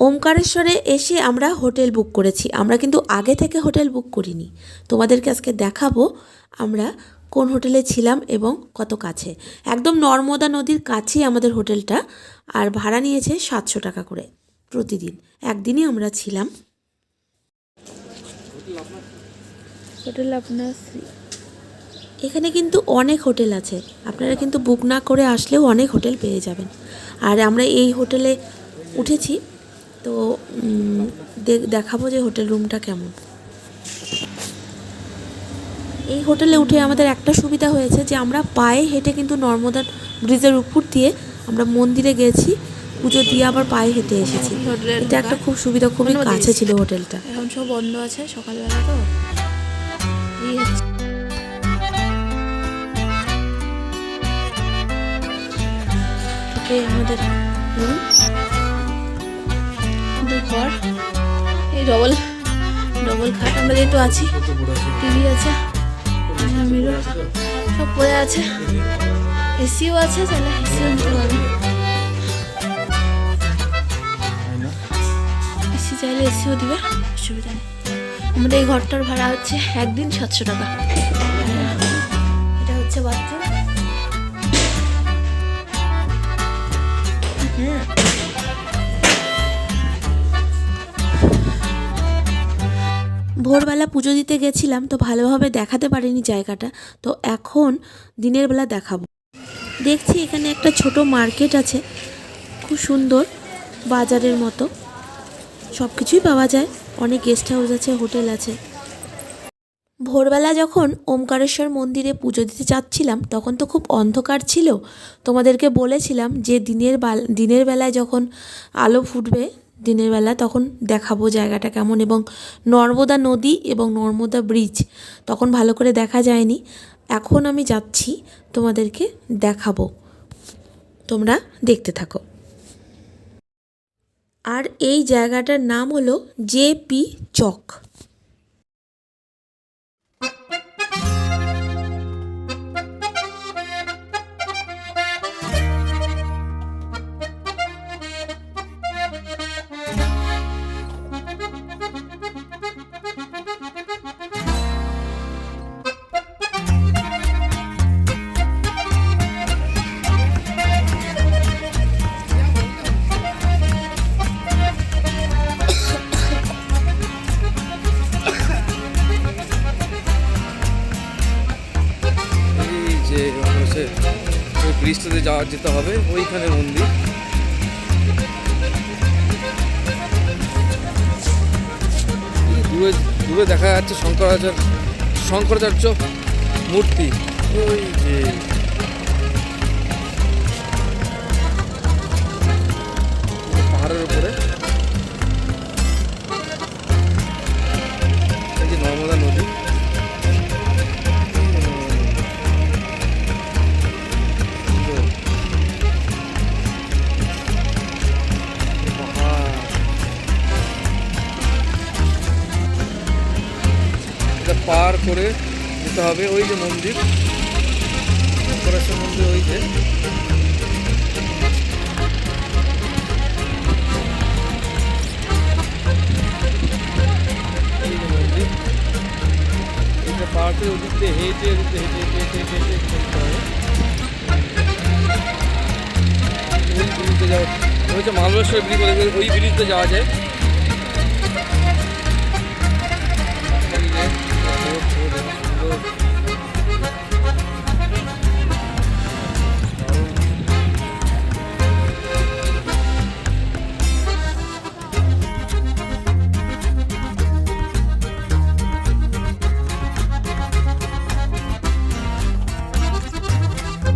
ওমকারেশ্বরে এসে আমরা hotel book করেছি। আমরা কিন্তু আগে থেকে হোটেল বুক করিনি। তোমাদেরকে আজকে দেখাবো আমরা কোন হোটেলে ছিলাম এবং কত কাছে। একদম নর্মদা নদীর কাছেই আমাদের হোটেলটা আর ভাড়া নিয়েছে সাতশো টাকা করে প্রতিদিন। একদিনই আমরা ছিলাম। হোটেল আপনার এখানে কিন্তু অনেক হোটেল আছে। আপনারা কিন্তু বুক না করে আসলেও অনেক হোটেল পেয়ে যাবেন। আর আমরা এই হোটেলে উঠেছি। তো দেখাবো যে হোটেল রুমটা কেমন। এই হোটেলে উঠে আমাদের একটা সুবিধা হয়েছে যে আমরা পায়ে হেঁটে কিন্তু নর্মদা ব্রিজের উপর দিয়ে আমরা মন্দিরে গেছি পুজো দিয়ে আবার পায়ে হেঁটে এসেছি। এটা একটা খুব সুবিধা খুবই কাছে ছিল হোটেলটা। এখন সব বন্ধ আছে সকালবেলা তো। আমাদের রুম এই ডবল ডবল খাট আমরা যেহেতু আছি টিভি আছে সব পড়ে আছে। এসিও আছে, তাহলে এসিও নিতে পারব এসি চাইলে এসিও দিবে, অসুবিধা নেই। আমাদের এই ঘরটার ভাড়া হচ্ছে একদিন সাতশো টাকা। ভোরবেলা পুজো দিতে গেছিলাম, তো ভালোভাবে দেখাতে পারিনি জায়গাটা। তো এখন দিনের বেলা দেখাবো। দেখছি এখানে একটা ছোট মার্কেট আছে, খুব সুন্দর বাজারের মতো। সব কিছুই পাওয়া যায়, অনেক গেস্ট হাউস আছে, হোটেল আছে। ভোরবেলা যখন ওমকারেশ্বর মন্দিরে পুজো দিতে যাচ্ছিলাম তখন তো খুব অন্ধকার ছিল। তোমাদেরকে বলেছিলাম যে দিনের দিনের বেলায় যখন আলো ফুটবে দিনের বেলা তখন দেখাবো জায়গাটা কেমন এবং নর্মদা নদী এবং নর্মদা ব্রিজ তখন ভালো করে দেখা যায়নি। এখন আমি যাচ্ছি, তোমাদেরকে দেখাবো। তোমরা দেখতে থাকো। আর এই জায়গাটার নাম হলো জে পি চক। হচ্ছে ওই ব্রিজটাতে যাওয়া যেতে হবে, ওইখানে মন্দির। দূরে দূরে দেখা যাচ্ছে শঙ্করাচার্য শঙ্করাচার্য মূর্তি। ওই যে। করে যেতে হবে, ওই যে মন্দির। মন্দির ওই যে। হেঁটে হেঁটে হেঁটে হেঁটে হেঁটে হেঁটে হবে। ওই ব্রিজে যাওয়া হচ্ছে মালবেশ্বর ব্রিজ ওই ব্রিজে যাওয়া যায়। সুন্দর